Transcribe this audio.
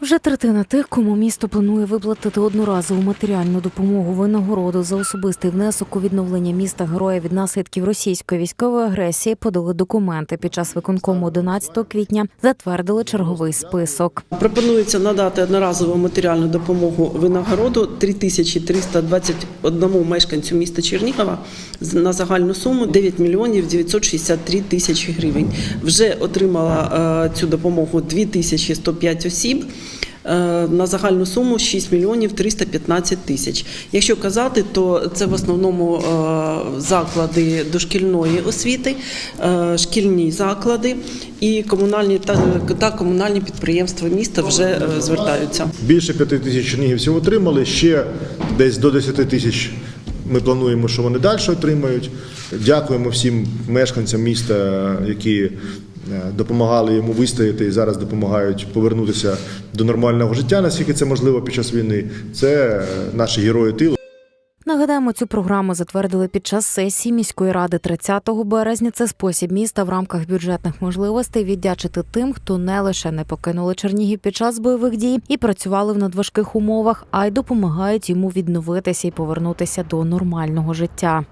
Вже третина тих, кому місто планує виплатити одноразову матеріальну допомогу винагороду за особистий внесок у відновлення міста героя від наслідків російської військової агресії, подали документи під час виконкому 11 квітня. Затвердили черговий список. Пропонується надати одноразову матеріальну допомогу винагороду 3321 мешканцю міста Чернігова на загальну суму 9 мільйонів 963 тисячі гривень. Вже отримала е, цю допомогу 2105 осіб. Е, На загальну суму 6 мільйонів 315 тисяч. Якщо казати, то це в основному е, заклади дошкільної освіти, е, шкільні заклади і комунальні та, та комунальні підприємства міста вже звертаються. Більше 5 тисяч чернігівців отримали, ще десь до 10 тисяч ми плануємо, що вони далі отримають. Дякуємо всім мешканцям міста, які допомагали йому вистояти і зараз допомагають повернутися до нормального життя, наскільки це можливо під час війни. Це е, наші герої тилу. Нагадаємо, цю програму затвердили під час сесії міської ради 30 березня. Це спосіб міста в рамках бюджетних можливостей віддячити тим, хто не лише не покинули Чернігів під час бойових дій і працювали в надважких умовах, а й допомагають йому відновитися і повернутися до нормального життя.